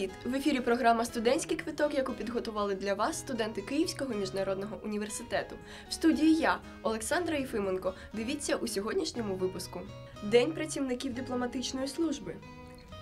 Привіт! В ефірі програма Студентський квиток, яку підготували для вас студенти Київського міжнародного університету. В студії я, Олександра Єфименко. Дивіться у сьогоднішньому випуску: День працівників дипломатичної служби,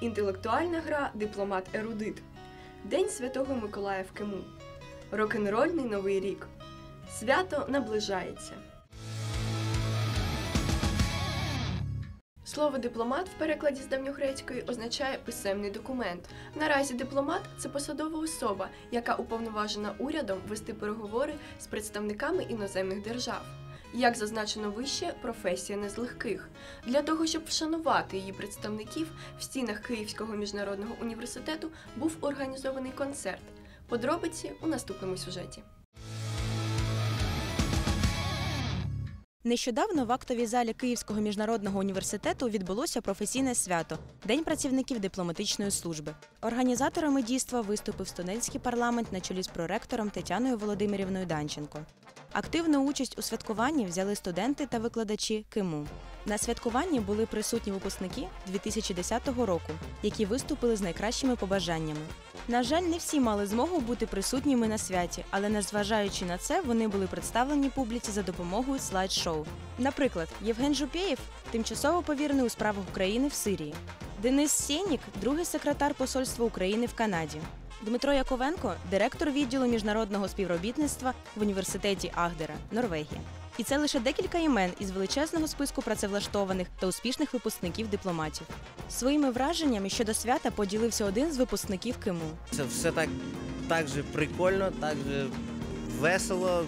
інтелектуальна гра Дипломат Ерудит, День Святого Миколая в Киму, Рок-н-рольний новий рік. Свято наближається. Слово дипломат в перекладі з давньогрецької означає писемний документ. Наразі дипломат це посадова особа, яка уповноважена урядом вести переговори з представниками іноземних держав. Як зазначено вище, професія не з легких. Для того, щоб вшанувати її представників, в стінах Київського міжнародного університету був організований концерт. Подробиці у наступному сюжеті. Нещодавно в актовій залі Київського міжнародного університету відбулося професійне свято День працівників дипломатичної служби. Організаторами дійства виступив студентський парламент на чолі з проректором Тетяною Володимирівною Данченко. Активну участь у святкуванні взяли студенти та викладачі КИМУ. На святкуванні були присутні випускники 2010 року, які виступили з найкращими побажаннями. На жаль, не всі мали змогу бути присутніми на святі, але незважаючи на це, вони були представлені публіці за допомогою слайд-шоу. Наприклад, Євген Жупєєв тимчасово повірений у справах України в Сирії, Денис Сєнік – другий секретар Посольства України в Канаді. Дмитро Яковенко директор відділу міжнародного співробітництва в університеті Агдера, Норвегія. І це лише декілька імен із величезного списку працевлаштованих та успішних випускників дипломатів. Своїми враженнями щодо свята поділився один з випускників КИМУ. Це все так, так же прикольно, так же весело.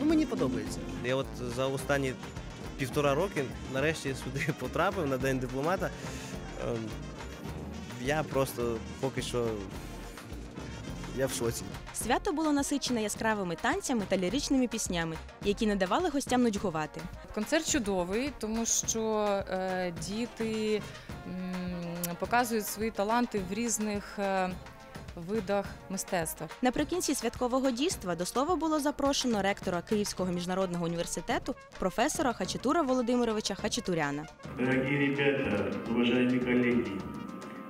Ну, мені подобається. Я от за останні півтора роки нарешті сюди потрапив на День дипломата. Ем, Я просто поки що я в шоці. Свято було насичене яскравими танцями та ліричними піснями, які не давали гостям нудьгувати. Концерт чудовий, тому що е, діти м, показують свої таланти в різних е, видах мистецтва. Наприкінці святкового дійства до слова було запрошено ректора Київського міжнародного університету професора Хачатура Володимировича Хачатуряна. Дорогие ребята, уважаемые коллеги,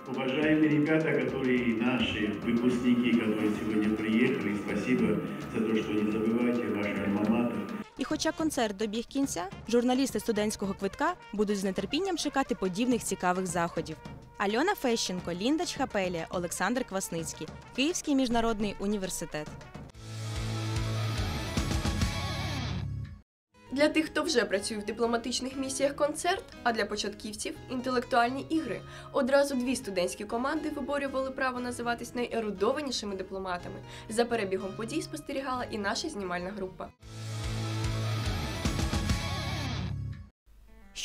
уважаемые ребята, которые наши выпускники, которые сегодня приехали, спасибо за то, что не забывайте ваш альма-матер. І хоча концерт добіг кінця, журналісти студентського квитка будуть з нетерпінням чекати подібних цікавих заходів. Альона Фещенко, Лінда Чхапелія, Олександр Квасницький, Київський міжнародний університет. Для тих, хто вже працює в дипломатичних місіях концерт, а для початківців інтелектуальні ігри. Одразу дві студентські команди виборювали право називатись найерудованішими дипломатами. За перебігом подій спостерігала і наша знімальна група.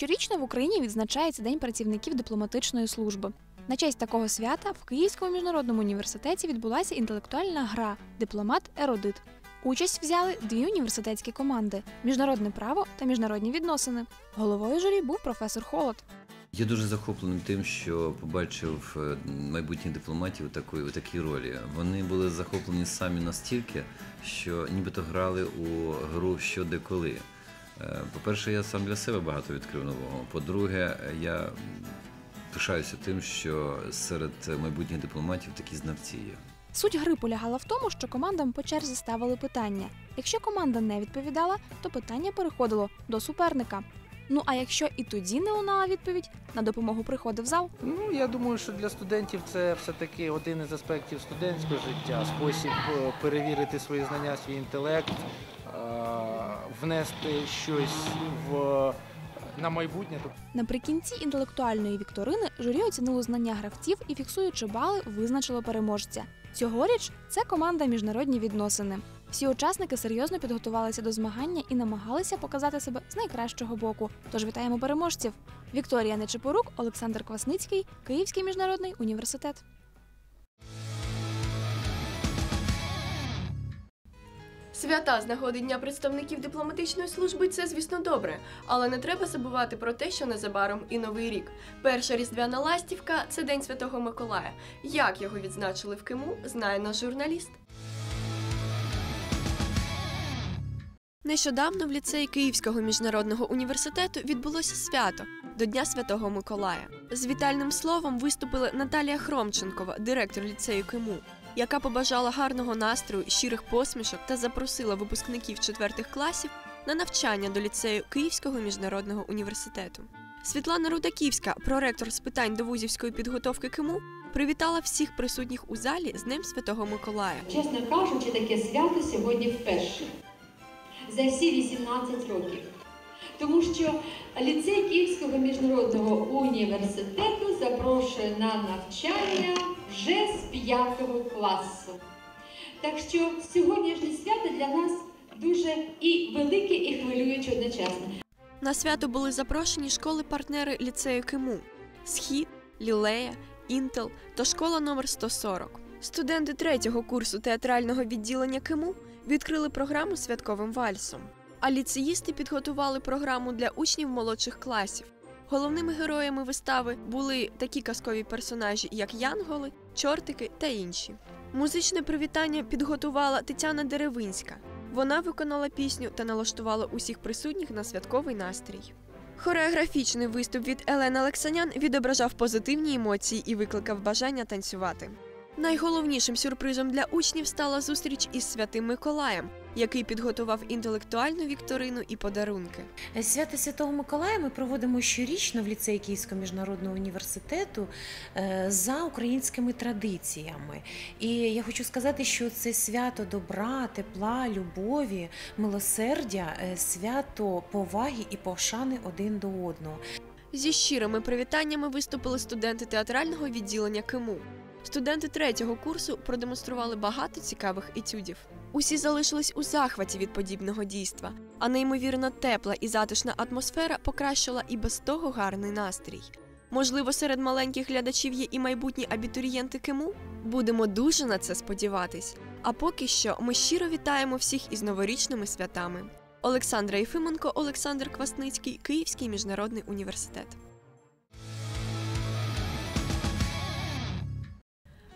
Щорічно в Україні відзначається День працівників дипломатичної служби. На честь такого свята в Київському міжнародному університеті відбулася інтелектуальна гра Дипломат Ерудит. Участь взяли дві університетські команди міжнародне право та міжнародні відносини. Головою журі був професор Холод. Я дуже захоплений тим, що побачив е, майбутніх дипломатів у такої, у такій ролі. Вони були захоплені самі настільки, що нібито грали у гру що де коли. Е, По-перше, я сам для себе багато відкрив нового. По-друге, я пишаюся тим, що серед майбутніх дипломатів такі знавці є. Суть гри полягала в тому, що командам по черзі ставили питання. Якщо команда не відповідала, то питання переходило до суперника. Ну а якщо і тоді не лунала відповідь, на допомогу приходив зал. Ну, я думаю, що для студентів це все-таки один із аспектів студентського життя, спосіб е, перевірити свої знання, свій інтелект, внести щось в, на майбутнє. Наприкінці інтелектуальної вікторини журі оцінило знання гравців і, фіксуючи бали, визначило переможця. Цьогоріч це команда міжнародні відносини. Всі учасники серйозно підготувалися до змагання і намагалися показати себе з найкращого боку. Тож вітаємо переможців! Вікторія Нечепорук, Олександр Квасницький, Київський міжнародний університет. Свята з нагоди Дня представників дипломатичної служби це, звісно, добре, але не треба забувати про те, що незабаром і новий рік. Перша різдвяна ластівка це День Святого Миколая. Як його відзначили в Киму, знає наш журналіст. Нещодавно в ліцеї Київського міжнародного університету відбулося свято до Дня Святого Миколая. З вітальним словом виступила Наталія Хромченкова, директор ліцею КИМУ, яка побажала гарного настрою, щирих посмішок та запросила випускників четвертих класів на навчання до ліцею Київського міжнародного університету. Світлана Рудаківська, проректор з питань довузівської підготовки КИМУ, привітала всіх присутніх у залі з Днем Святого Миколая. Чесно кажучи, таке свято сьогодні вперше за всі 18 років. Тому що ліцей Київського міжнародного університету запрошує на навчання вже з 5 класу. Так що сьогоднішнє свято для нас дуже і велике, і хвилююче одночасно. На свято були запрошені школи-партнери ліцею КИМУ Схід, Лілея, Інтел та школа номер 140. Студенти третього курсу театрального відділення КИМУ відкрили програму святковим вальсом. А ліцеїсти підготували програму для учнів молодших класів. Головними героями вистави були такі казкові персонажі, як Янголи, Чортики та інші. Музичне привітання підготувала Тетяна Деревинська. Вона виконала пісню та налаштувала усіх присутніх на святковий настрій. Хореографічний виступ від Елени Олексанян відображав позитивні емоції і викликав бажання танцювати. Найголовнішим сюрпризом для учнів стала зустріч із святим Миколаєм, який підготував інтелектуальну вікторину і подарунки. Свято Святого Миколая ми проводимо щорічно в ліцеї Київського міжнародного університету е, за українськими традиціями. І я хочу сказати, що це свято добра, тепла, любові, милосердя, е, свято поваги і пошани один до одного. Зі щирими привітаннями виступили студенти театрального відділення КИМУ. Студенти третього курсу продемонстрували багато цікавих етюдів. Усі залишились у захваті від подібного дійства, а неймовірно тепла і затишна атмосфера покращила і без того гарний настрій. Можливо, серед маленьких глядачів є і майбутні абітурієнти КИМУ? Будемо дуже на це сподіватись. А поки що ми щиро вітаємо всіх із новорічними святами. Олександра Єфименко, Олександр Квасницький, Київський міжнародний університет.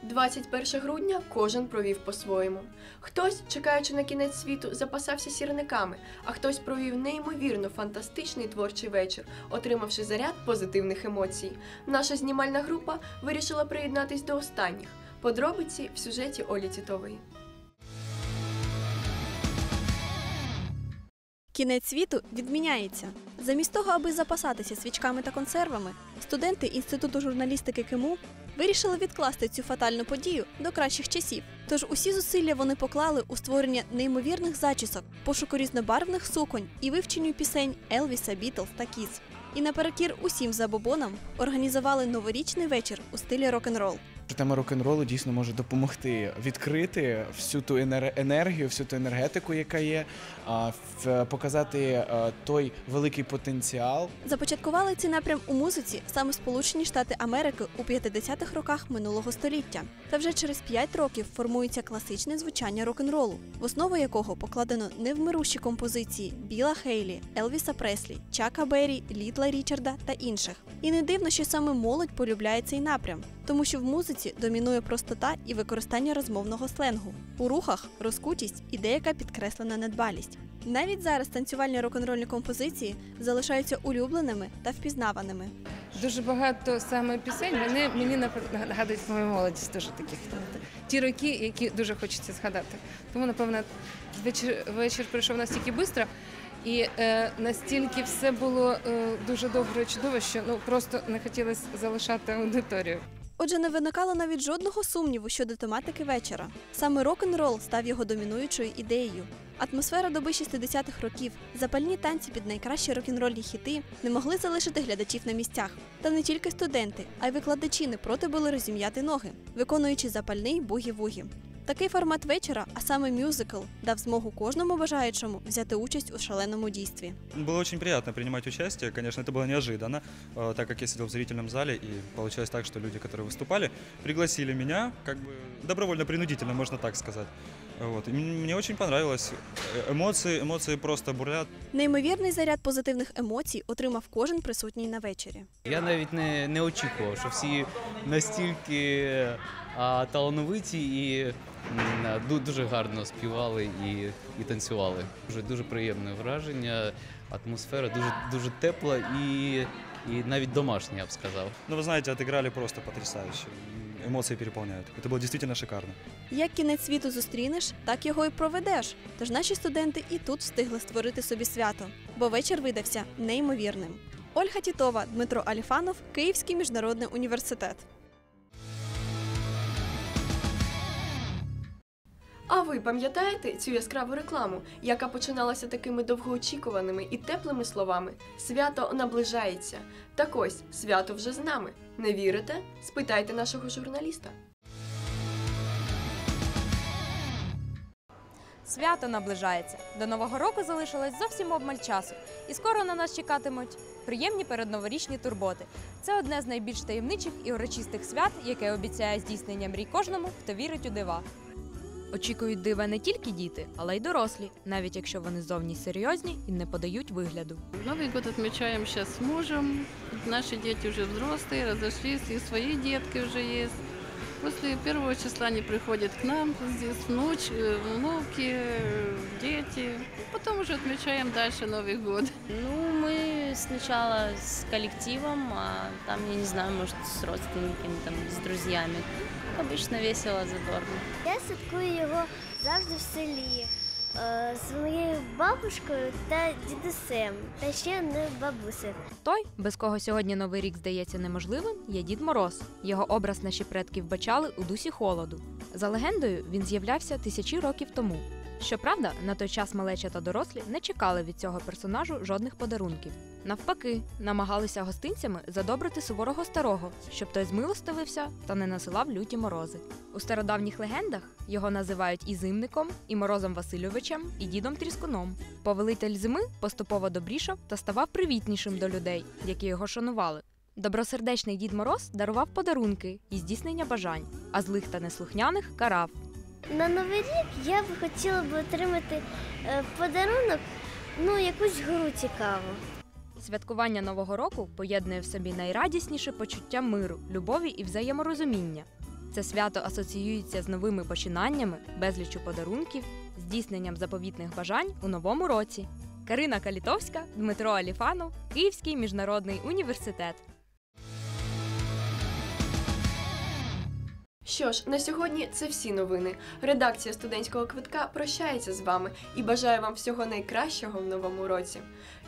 21 грудня кожен провів по-своєму. Хтось, чекаючи на кінець світу, запасався сірниками, а хтось провів неймовірно фантастичний творчий вечір, отримавши заряд позитивних емоцій. Наша знімальна група вирішила приєднатись до останніх. Подробиці в сюжеті Олі Тітової. Кінець світу відміняється. Замість того, аби запасатися свічками та консервами, студенти Інституту журналістики КИМУ вирішили відкласти цю фатальну подію до кращих часів. Тож усі зусилля вони поклали у створення неймовірних зачісок, пошуку різнобарвних суконь і вивченню пісень Елвіса, Бітлз та Кіз. І наперекір усім забобонам організували новорічний вечір у стилі рок-н-рол. Тема рок-н-ролу дійсно може допомогти відкрити всю ту енергію, всю ту енергетику, яка є, а, показати той великий потенціал, Започаткували цей напрям у музиці саме Сполучені Штати Америки у 50-х роках минулого століття. Та вже через 5 років формується класичне звучання рок-н-ролу, в основу якого покладено невмирущі композиції Біла Хейлі, Елвіса Преслі, Чака Беррі, Літла Річарда та інших. І не дивно, що саме молодь полюбляє цей напрям, тому що в музиці домінує простота і використання розмовного сленгу. У рухах розкутість і деяка підкреслена недбалість. Навіть зараз танцювальні рок-н-рольні композиції залишаються улюбленими та впізнаваними. Дуже багато саме пісень мене мені нагадують мою молодість дуже таких. Ті роки, які дуже хочеться згадати. Тому, напевно, вечір, вечір пройшов настільки швидко, і е, настільки все було е, дуже добре і чудово, що ну просто не хотілося залишати аудиторію. Отже, не виникало навіть жодного сумніву щодо тематики вечора. Саме рок-н-рол став його домінуючою ідеєю. Атмосфера доби 60-х років, запальні танці під найкращі рок-н-рольні хіти не могли залишити глядачів на місцях. Та не тільки студенти, а й викладачі не проти були розім'яти ноги, виконуючи запальний бугі-вугі. Такий формат вечора, а саме мюзикл, дав змогу кожному бажаючому взяти участь у шаленому дійстві. Было очень приятно принимать участие. Конечно, это было неожиданно, э, так как я сидел в зрительном зале, и получилось так, что люди, которые выступали, пригласили меня, как бы добровольно-принудительно, можно так сказать. Вот. И м- мне очень понравилось. Э, Эмоции, эмоции просто бурлят. Неймовірний заряд позитивних емоцій отримав кожен присутній на вечорі. Я навіть не, не очікував, що всі настільки а, талановиті і м, ду- дуже гарно співали і, і танцювали. Дуже дуже приємне враження. Атмосфера дуже дуже тепла і, і навіть домашня, я б сказав. Ну, вы знаете, отыграли просто потрясающе. М, Эмоции переполняют. Это было действительно шикарно. Як кінець світу зустрінеш, так його і проведеш. Тож наші студенти і тут встигли створити собі свято, бо вечір видався неймовірним. Ольга Тітова, Дмитро Аліфанов, Київський міжнародний університет. А ви пам'ятаєте цю яскраву рекламу, яка починалася такими довгоочікуваними і теплими словами Свято наближається. Так ось свято вже з нами. Не вірите? Спитайте нашого журналіста. Свято наближається. До Нового року залишилось зовсім обмаль часу, і скоро на нас чекатимуть приємні передноворічні турботи. Це одне з найбільш таємничих і урочистих свят, яке обіцяє здійснення мрій кожному, хто вірить у дива. Очікують дива не тільки діти, але й дорослі, навіть якщо вони зовні серйозні і не подають вигляду. Новий год відмічаємо сейчас з мужем. Наші діти вже взрослі, розійшлися, і свої дітки вже есть. После первого числа они приходят к нам, здесь внуч, э, внуки, э, дети. Потом уже отмечаем дальше Новый год. Ну, мы сначала с коллективом, а там, я не знаю, может, с родственниками, там, с друзьями. Обычно весело, задорно. Я святкую його завжди в селі е, з моєю бабушкою та дідусем, та ще не бабусею. Той, без кого сьогодні новий рік здається неможливим, є Дід Мороз. Його образ наші предки вбачали у дусі холоду. За легендою, він з'являвся тисячі років тому. Щоправда, на той час малеча та дорослі не чекали від цього персонажу жодних подарунків. Навпаки, намагалися гостинцями задобрити суворого старого, щоб той змилостивився та не насилав люті морози. У стародавніх легендах його називають і зимником, і морозом Васильовичем, і дідом Тріскуном. Повелитель зими поступово добрішав та ставав привітнішим до людей, які його шанували. Добросердечний дід Мороз дарував подарунки і здійснення бажань, а злих та неслухняних карав. На новий рік я б хотіла б отримати е, подарунок, ну якусь гру цікаву. Святкування Нового року поєднує в собі найрадісніше почуття миру, любові і взаєморозуміння. Це свято асоціюється з новими починаннями, безлічю подарунків, здійсненням заповітних бажань у новому році. Карина Калітовська, Дмитро Аліфанов, Київський міжнародний університет. Що ж, на сьогодні це всі новини. Редакція студентського квитка прощається з вами і бажає вам всього найкращого в новому році.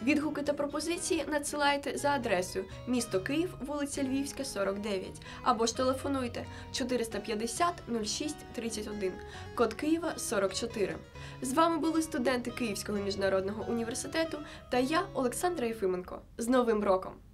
Відгуки та пропозиції надсилайте за адресою місто Київ, вулиця Львівська, 49, або ж телефонуйте 450 06 31, код Києва 44. З вами були студенти Київського міжнародного університету та я, Олександра Єфименко. З Новим роком!